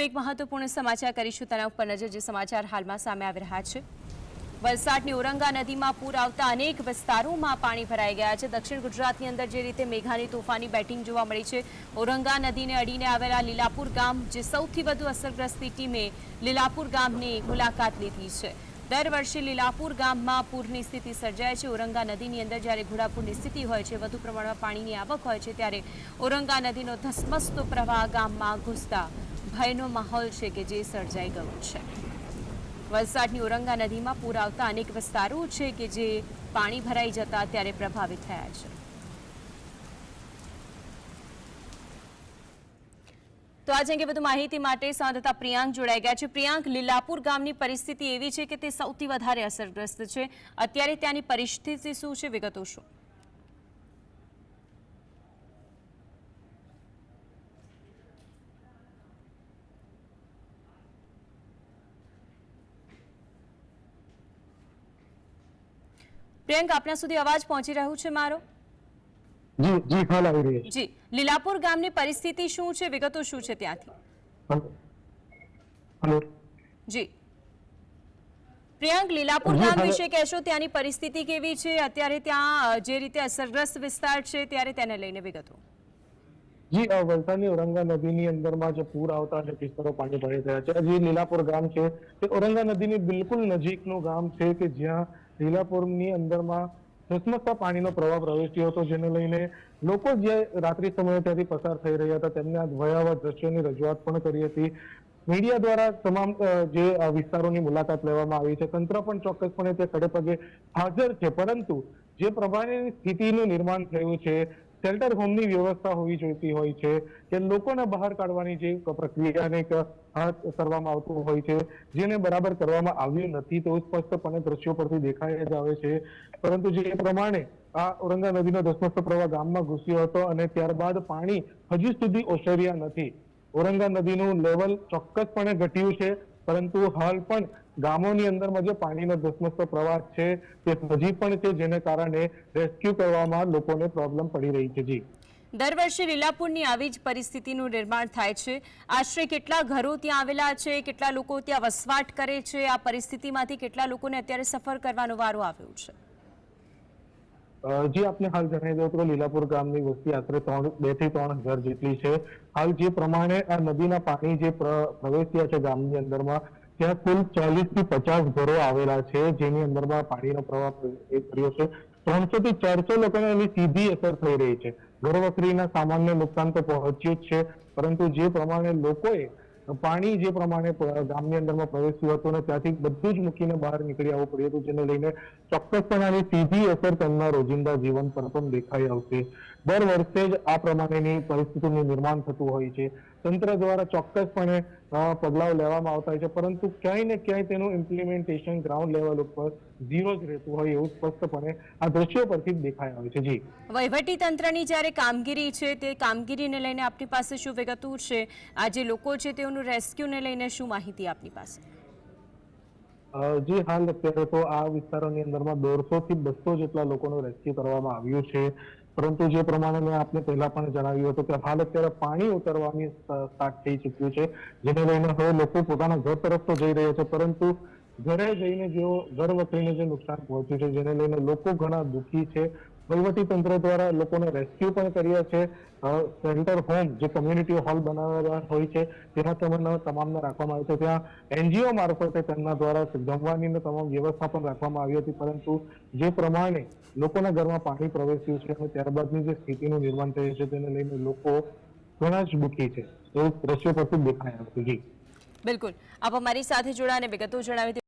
તો એક મહત્વપૂર્ણ સમાચાર કરીશું તેના ઉપર નજર જે સમાચાર હાલમાં સામે આવી રહ્યા છે. વલસાડની ઓરંગા નદીમાં પૂર આવતા અનેક વિસ્તારોમાં પાણી ભરાઈ ગયા છે. દક્ષિણ ગુજરાતની અંદર જે રીતે મેઘાની તોફાની બેટિંગ જોવા મળી છે ઓરંગા નદીને અડીને આવેલા લીલાપુર ગામ, જે સૌથી વધુ અસરગ્રસ્તની ટીમે લીલાપુર ગામની મુલાકાત લીધી છે. દર વર્ષે લીલાપુર ગામમાં પૂરની સ્થિતિ સર્જાય છે. ઓરંગા નદીની અંદર જ્યારે ઘોડાપૂરની સ્થિતિ હોય છે, વધુ પ્રમાણમાં પાણીની આવક હોય છે, ત્યારે ઓરંગા નદીનો ધસમસતો પ્રવાહ ગામમાં ઘૂસતા ભયનો માહોલ છે કે જે સર્જાઈ ગયો છે. વલસાડની ઓરંગા નદીમાં પૂર આવતા અનેક વિસ્તારો છે કે જે પાણી ભરાઈ જતા ત્યારે પ્રભાવિત થયા છે. તો આજે અંગે વધુ માહિતી માટે સંવાદદાતા પ્રિયાંક જોડાઈ ગયા છે. પ્રિયાંક, લીલાપુર ગામની પરિસ્થિતિ એવી છે કે તે સૌથી વધારે અસરગ્રસ્ત છે. અત્યારે ત્યાંની પરિસ્થિતિ શું છે? વિગતો શું? પ્રિયંક આપના સુધી અવાજ પહોંચી રહ્યો છે મારો? જી જી હાલ આવી રહી છે. જી. લીલાપુર ગામની પરિસ્થિતિ શું છે? વિગતો શું છે ત્યાંથી? હલો. જી. પ્રિયંક લીલાપુર ગામ વિશે કહેશો ત્યાંની પરિસ્થિતિ કેવી છે? અત્યારે ત્યાં જે રીતે અસરગ્રસ્ત વિસ્તાર છે ત્યારે તેને લઈને વિગતો. જી વલસાડની ઓરંગા નદીની અંદરમાં જે પૂર આવતા જે વિસ્તારો પાણી ભરાઈ ગયા છે. જે લીલાપુર ગામ છે તે ઓરંગા નદીની બિલકુલ નજીકનું ગામ છે કે જ્યાં લીલાપુરની અંદરમાં ધસમસતા પાણીનો પ્રવાહ પ્રવેશ્યો હતો, જેને લઈને લોકો જે રાત્રિ સમયે ત્યાંથી પસાર થઈ રહ્યા હતા તેમને આ ભયાવહ દ્રશ્યોની રજૂઆત પણ કરી હતી. મીડિયા દ્વારા તમામ જે વિસ્તારોની મુલાકાત લેવામાં આવી છે, તંત્ર પણ ચોક્કસપણે તે ખડે પગે હાજર છે. પરંતુ જે પ્રમાણેની સ્થિતિનું નિર્માણ થયું છે શેલ્ટર હોમની વ્યવસ્થા હોવી જોઈતી હોય છે કે લોકોને બહાર કાઢવાની જે પ્રક્રિયાને કરવામાં આવતું હોય છે, જેને બરાબર કરવામાં આવ્યું નથી તો સ્પષ્ટપણે દ્રશ્યો પરથી દેખાય જ આવે છે. પરંતુ જે પ્રમાણે આ ઔરંગા નદીનો ધસમસતો પ્રવાહ ગામમાં ઘૂસ્યો હતો અને ત્યારબાદ પાણી હજી સુધી ઓસર્યા નથી. ઔરંગા નદીનું લેવલ ચોક્કસપણે ઘટ્યું છે. પરંતુ હાલ પણ ગામોની અંદરમાં જે પાણીનો ધસમસતો પ્રવાહ છે, તે હજી પણ છે, જેને કારણે રેસ્ક્યુ કરવામાં લોકોને પ્રોબ્લેમ પડી રહી છે. જી. દર વર્ષે લીલાપુરની આવી જ પરિસ્થિતિનું નિર્માણ થાય છે. આશરે કેટલા ઘરો ત્યાં આવેલા છે, કેટલા લોકો ત્યાં વસવાટ કરે છે, આ પરિસ્થિતિમાંથી કેટલા લોકોને અત્યારે સફર કરવાનો વારો આવ્યો છે? જી આપને હાલ જણાવી દઉં તો લીલાપુર ગામની વસ્તી આશરે ત્રણ, બેથી ત્રણ હજાર જેટલી છે. હાલ જે પ્રમાણે આ નદીના પાણી જે પ્ર- પ્રવેશ્યા છે ગામની અંદરમાં, ત્યાં કુલ ચાલીસથી પચાસ ઘરો આવેલા છે, જેની અંદરમાં પાણીનો પ્રવાહ કર્યો છે. ત્રણસો થી ચારસો લોકોને એની સીધી અસર થઈ રહી છે. ઘર વખરીના સામાન્ય નુકસાન તો પહોંચ્યું જ છે, પરંતુ જે પ્રમાણે લોકોએ પાણી જે પ્રમાણે ગામની અંદરમાં પ્રવેશ્યું હતું અને ત્યાંથી બધું જ મૂકીને બહાર નીકળી આવવું પડ્યું હતું, જેને લઈને ચોક્કસપણે આની સીધી અસર તેમના રોજિંદા જીવન પર પણ દેખાઈ આવશે. દર વર્ષે જ આ પ્રમાણેની પરિસ્થિતિનું નિર્માણ થતું હોય છે. તંત્ર દ્વારા ચોક્કસપણે પગલાઓ લેવામાં આવતા હોય છે. પરંતુ ક્યાંય ને ક્યાંય તેનું ઇમ્પ્લિમેન્ટેશન ગ્રાઉન્ડ લેવલ ઉપર ઝીરો જ રહેતું હોય એવું સ્પષ્ટપણે આ દ્રશ્યો પરથી જ દેખાઈ આવે છે. જી. વહીવટી તંત્રની જ્યારે કામગીરી છે, તે કામગીરીને લઈને આપની પાસે શું વિગતો છે? આ જે લોકો છે તેઓનું રેસ્ક્યુને લઈને શું માહિતી આપની પાસે? જી હાલ અત્યારે તો આ વિસ્તારોની અંદરમાં દોઢસો થી બસો જેટલા લોકોનું રેસ્ક્યુ કરવામાં આવ્યું છે. પરંતુ જે પ્રમાણે મેં આપને પહેલા પણ જણાવ્યું હતું કે હાલ અત્યારે પાણી ઉતરવાની સ્ટાર્ટ થઈ ચૂક્યું છે. જેને લઈને હવે લોકો પોતાના ઘર તરફ તો જઈ રહ્યા છે, પરંતુ ઘરે જઈને જેઓ ઘર વખરીને જે નુકસાન પહોંચ્યું છે, જેને લઈને લોકો ઘણા દુઃખી છે. તંત્ર દ્વારા લોકોને રેસ્ક્યુ પણ કર્યા છે. સેન્ટર હોમ જે કમ્યુનિટી હોલ બનાવેલા હોય છે તેમાં તેમના તમામને રાખવામાં આવે છે. ત્યાં એનજીઓ મારફતે તેમના દ્વારા જમવાની તમામ વ્યવસ્થા પણ રાખવામાં આવી હતી. પરંતુ જે પ્રમાણે લોકોના ઘરમાં પાણી પ્રવેશ્યું છે અને ત્યારબાદની જે સ્થિતિનું નિર્માણ થયું છે, તેને લઈને લોકો ઘણા જ દુઃખી છે. એવું દ્રશ્યો પરથી દેખાયા છે. જી. બિલકુલ. આપ અમારી સાથે જોડાને વિગતો જણાવી